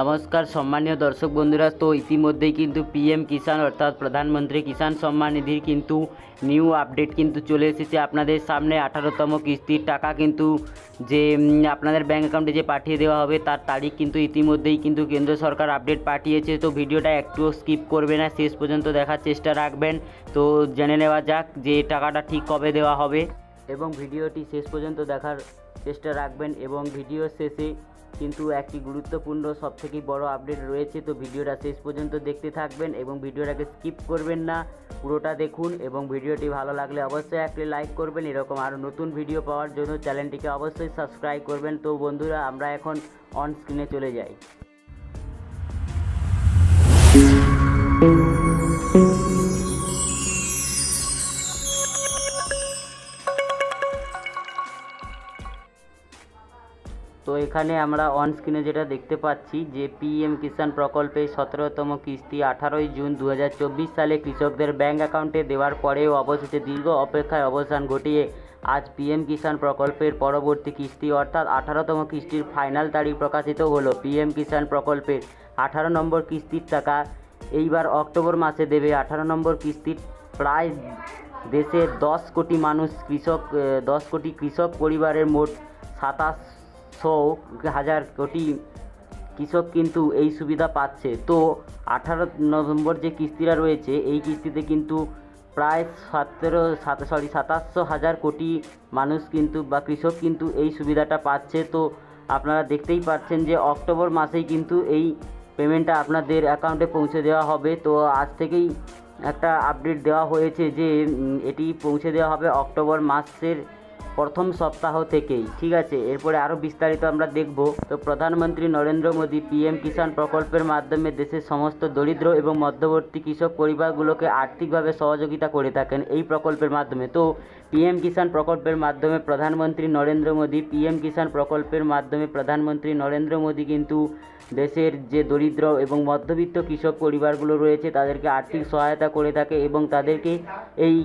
নমস্কার, সম্মানীয় দর্শক বন্ধুরা। তো ইতিমধ্যেই কিন্তু পিএম কিষাণ অর্থাৎ প্রধানমন্ত্রী কিষাণ সম্মান নিধির কিন্তু নিউ আপডেট কিন্তু চলে এসেছে। আপনাদের সামনে আঠারোতম কিস্তির টাকা কিন্তু যে আপনাদের ব্যাঙ্ক অ্যাকাউন্টে যে পাঠিয়ে দেওয়া হবে, তার তারিখ কিন্তু ইতিমধ্যেই কিন্তু কেন্দ্র সরকার আপডেট পাঠিয়েছে। তো ভিডিওটা একটুও স্কিপ করবে না, শেষ পর্যন্ত দেখার চেষ্টা রাখবেন। তো জেনে নেওয়া যাক যে টাকাটা ঠিক কবে দেওয়া হবে। এবং ভিডিওটি শেষ পর্যন্ত দেখার চেষ্টা রাখবেন এবং ভিডিও শেষে কিন্তু একটি গুরুত্বপূর্ণ সব থেকে বড় আপডেট রয়েছে। তো ভিডিওটা শেষ পর্যন্ত দেখতে থাকবেন এবং ভিডিওটাকে স্কিপ করবেন না। পুরোটা দেখুন এবং ভিডিওটি ভালো লাগলে অবশ্যই একটি লাইক করবেন। এরকম আরও নতুন ভিডিও পাওয়ার জন্য চ্যানেলটিকে অবশ্যই সাবস্ক্রাইব করবেন। তো বন্ধুরা, আমরা এখন অন স্ক্রিনে চলে যাই। তো এখানে আমরা অন স্ক্রিনে যেটা দেখতে পাচ্ছি যে পিএম কিষাণ প্রকল্পে সতেরোতম কিস্তি আঠারোই জুন দু হাজার চব্বিশ সালে কৃষকদের ব্যাংক অ্যাকাউন্টে দেওয়ার পরেও অবশেষে দীর্ঘ অপেক্ষায় অবসান ঘটিয়ে আজ পিএম কিষাণ প্রকল্পের পরবর্তী কিস্তি অর্থাৎ আঠারোতম কিস্তির ফাইনাল তারিখ প্রকাশিত হলো। পিএম কিষাণ প্রকল্পের আঠারো নম্বর কিস্তির টাকা এইবার অক্টোবর মাসে দেবে। আঠারো নম্বর কিস্তির প্রায় দেশের দশ কোটি মানুষ কৃষক দশ কোটি কৃষক পরিবারের মোট সাতাশশো হাজার কোটি কৃষক কিন্তু এই সুবিধা পাচ্ছে। তো আঠারো নভেম্বর যে কিস্তিটা রয়েছে, এই কিস্তিতে কিন্তু প্রায় সতেরো, সাত সরি সাতাশশো হাজার কোটি মানুষ কিন্তু বা কৃষক কিন্তু এই সুবিধাটা পাচ্ছে। তো আপনারা দেখতেই পাচ্ছেন যে অক্টোবর মাসেই কিন্তু এই পেমেন্টটা আপনাদের অ্যাকাউন্টে পৌঁছে দেওয়া হবে। তো আজ থেকেই একটা আপডেট দেওয়া হয়েছে যে এটি পৌঁছে দেওয়া হবে অক্টোবর মাসের প্রথম সপ্তাহ থেকেই, ঠিক আছে? এরপরে আরও বিস্তারিত আমরা দেখব। তো প্রধানমন্ত্রী নরেন্দ্র মোদী পিএম কিষাণ প্রকল্পের মাধ্যমে দেশের সমস্ত দরিদ্র এবং মধ্যবর্তী কৃষক পরিবারগুলোকে আর্থিকভাবে সহযোগিতা করে থাকেন এই প্রকল্পের মাধ্যমে। তো পিএম কিষাণ প্রকল্পের মাধ্যমে প্রধানমন্ত্রী নরেন্দ্র মোদী পিএম কিষাণ প্রকল্পের মাধ্যমে প্রধানমন্ত্রী নরেন্দ্র মোদী কিন্তু দেশের যে দরিদ্র এবং মধ্যবিত্ত কৃষক পরিবারগুলো রয়েছে, তাদেরকে আর্থিক সহায়তা করে থাকে এবং তাদেরকে এই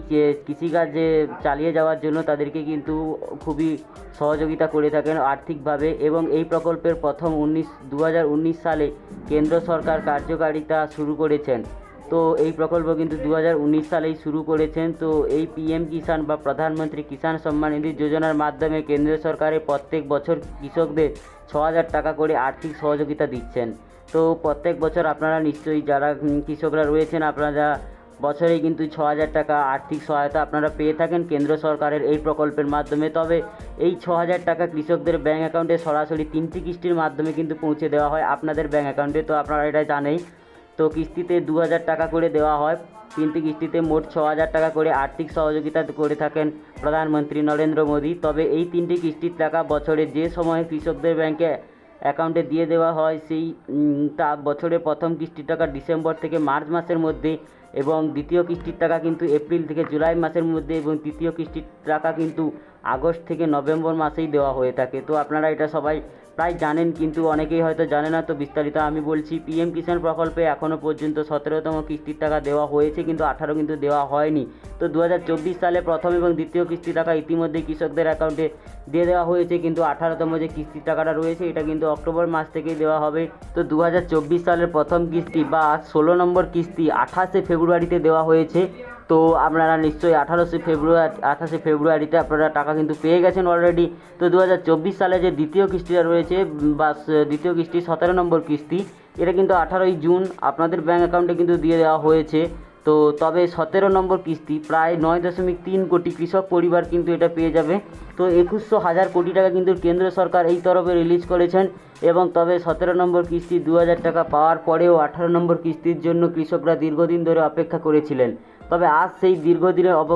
কৃষিকাজে চালিয়ে যাওয়ার জন্য তাদেরকে কিন্তু খুবই সহযোগিতা করে থাকেন আর্থিকভাবে এবং এই প্রকল্পের প্রথম উনিশ দু সালে কেন্দ্র সরকার কার্যকারিতা শুরু করেছেন। তো এই প্রকল্প কিন্তু দু হাজার উনিশ সালেই শুরু করেছেন। তো এই পিএম কিষাণ বা প্রধানমন্ত্রী কিষাণ সম্মান নিধি যোজনার মাধ্যমে কেন্দ্র সরকারের প্রত্যেক বছর কৃষকদের ছ হাজার টাকা করে আর্থিক সহযোগিতা দিচ্ছেন। তো প্রত্যেক বছর আপনারা নিশ্চয়ই যারা কৃষকরা রয়েছেন, আপনারা বছরেই কিন্তু ছ হাজার টাকা আর্থিক সহায়তা আপনারা পেয়ে থাকেন কেন্দ্র সরকারের এই প্রকল্পের মাধ্যমে। তবে এই ছ হাজার টাকা কৃষকদের ব্যাঙ্ক অ্যাকাউন্টে সরাসরি তিনটি কিস্তির মাধ্যমে কিন্তু পৌঁছে দেওয়া হয়। আপনাদের ব্যাঙ্ক অ্যাকাউন্টে তো আপনারা এটা জানেই। তো কিস্তিতে দু হাজার টাকা করে দেওয়া হয়। তিনটি কিস্তিতে মোট ছ হাজার টাকা করে আর্থিক সহযোগিতা করে থাকেন প্রধানমন্ত্রী নরেন্দ্র মোদী। তবে এই তিনটি কিস্তির টাকা বছরে যে সময় কৃষকদের ব্যাংকে অ্যাকাউন্টে দিয়ে দেওয়া হয়, সেই তা বছরের প্রথম কিস্তির টাকা ডিসেম্বর থেকে মার্চ মাসের মধ্যে এবং দ্বিতীয় কিস্তির টাকা কিন্তু এপ্রিল থেকে জুলাই মাসের মধ্যে এবং তৃতীয় কিস্তির টাকা কিন্তু আগস্ট থেকে নভেম্বর মাসেই দেওয়া হয়ে থাকে। তো আপনারা এটা সবাই প্রায় জানেন, কিন্তু অনেকেই হয়তো জানে না। তো বিস্তারিত আমি বলছি পিএম কিষাণ প্রকল্পে এখনও পর্যন্ত সতেরোতম কিস্তির টাকা দেওয়া হয়েছে, কিন্তু আঠারো কিন্তু দেওয়া হয়নি। তো দু হাজার চব্বিশ সালে প্রথম এবং দ্বিতীয় কিস্তি টাকা ইতিমধ্যে কৃষকদের অ্যাকাউন্টে দিয়ে দেওয়া হয়েছে, কিন্তু আঠারোতম যে কিস্তির টাকাটা রয়েছে, এটা কিন্তু অক্টোবর মাস থেকেই দেওয়া হবে। তো দু হাজার চব্বিশ সালের প্রথম কিস্তি বা ষোলো নম্বর কিস্তি আঠাশে ফেব্রুয়ারিতে দেওয়া হয়েছে। তো আপনারা নিশ্চয়ই আঠারোশে ফেব্রুয়ারি, আঠাশে ফেব্রুয়ারিতে আপনারা টাকা কিন্তু পেয়ে গেছেন অলরেডি তো দু হাজার চব্বিশ সালে যে দ্বিতীয় কিস্তিটা রয়েছে বা দ্বিতীয় কিস্তি সতেরো নম্বর কিস্তি, এটা কিন্তু আঠারোই জুন আপনাদের ব্যাঙ্ক অ্যাকাউন্টে কিন্তু দিয়ে দেওয়া হয়েছে। তো তবে সতেরো নম্বর কিস্তি প্রায় নয় দশমিক তিন কোটি কৃষক পরিবার কিন্তু এটা পেয়ে যাবে। তো একুশশো হাজার কোটি টাকা কিন্তু কেন্দ্র সরকার এই তরফে রিলিজ করেছেন এবং তবে সতেরো নম্বর কিস্তি দু হাজার টাকা পাওয়ার পরেও আঠারো নম্বর কিস্তির জন্য কৃষকরা দীর্ঘদিন ধরে অপেক্ষা করেছিলেন। তবে আজ সেই দীর্ঘদিনের অব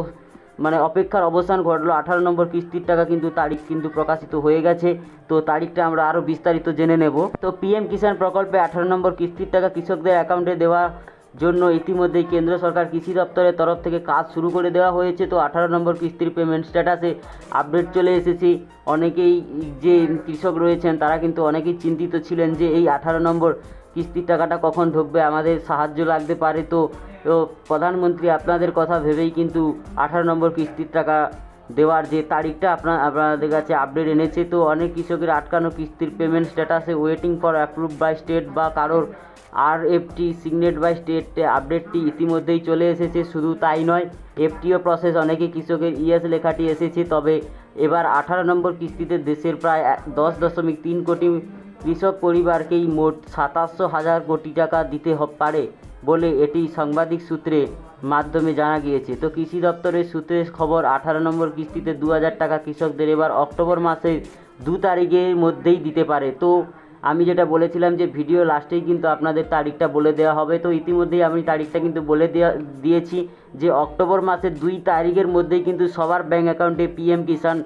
মানে অপেক্ষার অবসান ঘটলো আঠারো নম্বর কিস্তির টাকা কিন্তু তারিখ কিন্তু প্রকাশিত হয়ে গেছে। তো তারিখটা আমরা আরও বিস্তারিত জেনে নেব। তো পিএম কিষাণ প্রকল্পে আঠারো নম্বর কিস্তির টাকা কৃষকদের অ্যাকাউন্টে দেওয়া জন্য ইতিমধ্যেই কেন্দ্র সরকার কৃষি দপ্তরের তরফ থেকে কাজ শুরু করে দেওয়া হয়েছে। তো আঠারো নম্বর কিস্তির পেমেন্ট স্ট্যাটাসে আপডেট চলে এসেছে। অনেকেই যে কৃষক রয়েছেন, তারা কিন্তু অনেকেই চিন্তিত ছিলেন যে এই আঠারো নম্বর কিস্তির টাকাটা কখন ঢুকবে, আমাদের সাহায্য লাগতে পারে। তো প্রধানমন্ত্রী আপনাদের কথা ভেবেই কিন্তু আঠারো নম্বর কিস্তির টাকা দেওয়ার যে তারিখটা আপনার, আপনাদের কাছে আপডেট এনেছে, তো অনেক কৃষকের আটকানো কিস্তির পেমেন্ট স্ট্যাটাসে waiting for approve by state বা কারোর R FT signed by state আপডেটটি ইতিমধ্যেই চলে এসেছে, শুধু তাই নয় এফটিও প্রসেস অনেকে কৃষকের ইএস লেখাটি এসেছে, তবে এবার আঠারো নম্বর কিস্তিতে দেশের প্রায় দশ দশমিক তিন কোটি কৃষক পরিবারকেই মোট সাতাশশো হাজার কোটি টাকা দিতে পারে। বলে এটি সাংবাদিক সূত্রে মাধ্যমে জানা গিয়েছে। তো কৃষি দপ্তরের সূত্রে খবর, আঠারো নম্বর কিস্তিতে দু হাজার টাকা কৃষকদের এবার অক্টোবর মাসের দু তারিখের মধ্যেই দিতে পারে। তো আমি যেটা বলেছিলাম যে, ভিডিও লাস্টেই কিন্তু আপনাদের তারিখটা বলে দেওয়া হবে। তো ইতিমধ্যেই আমি তারিখটা কিন্তু বলে দেওয়া দিয়েছি যে, অক্টোবর মাসের দুই তারিখের মধ্যেই কিন্তু সবার ব্যাঙ্ক অ্যাকাউন্টে পিএম কিষাণ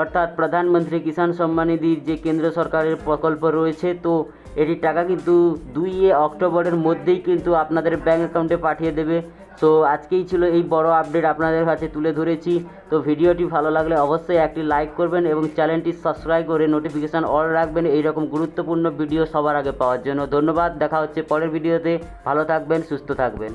অর্থাৎ প্রধানমন্ত্রী কিষাণ সম্মান নিধির যে কেন্দ্র সরকারের প্রকল্প রয়েছে, তো এটির টাকা কিন্তু দুই অক্টোবরের মধ্যেই কিন্তু আপনাদের ব্যাঙ্ক অ্যাকাউন্টে পাঠিয়ে দেবে। তো আজকেই ছিল এই বড় আপডেট আপনাদের কাছে তুলে ধরেছি। তো ভিডিওটি ভালো লাগলে অবশ্যই একটি লাইক করবেন এবং চ্যানেলটি সাবস্ক্রাইব করে নোটিফিকেশান অল রাখবেন। এইরকম গুরুত্বপূর্ণ ভিডিও সবার আগে পাওয়ার জন্য ধন্যবাদ। দেখা হচ্ছে পরের ভিডিওতে ভালো থাকবেন, সুস্থ থাকবেন।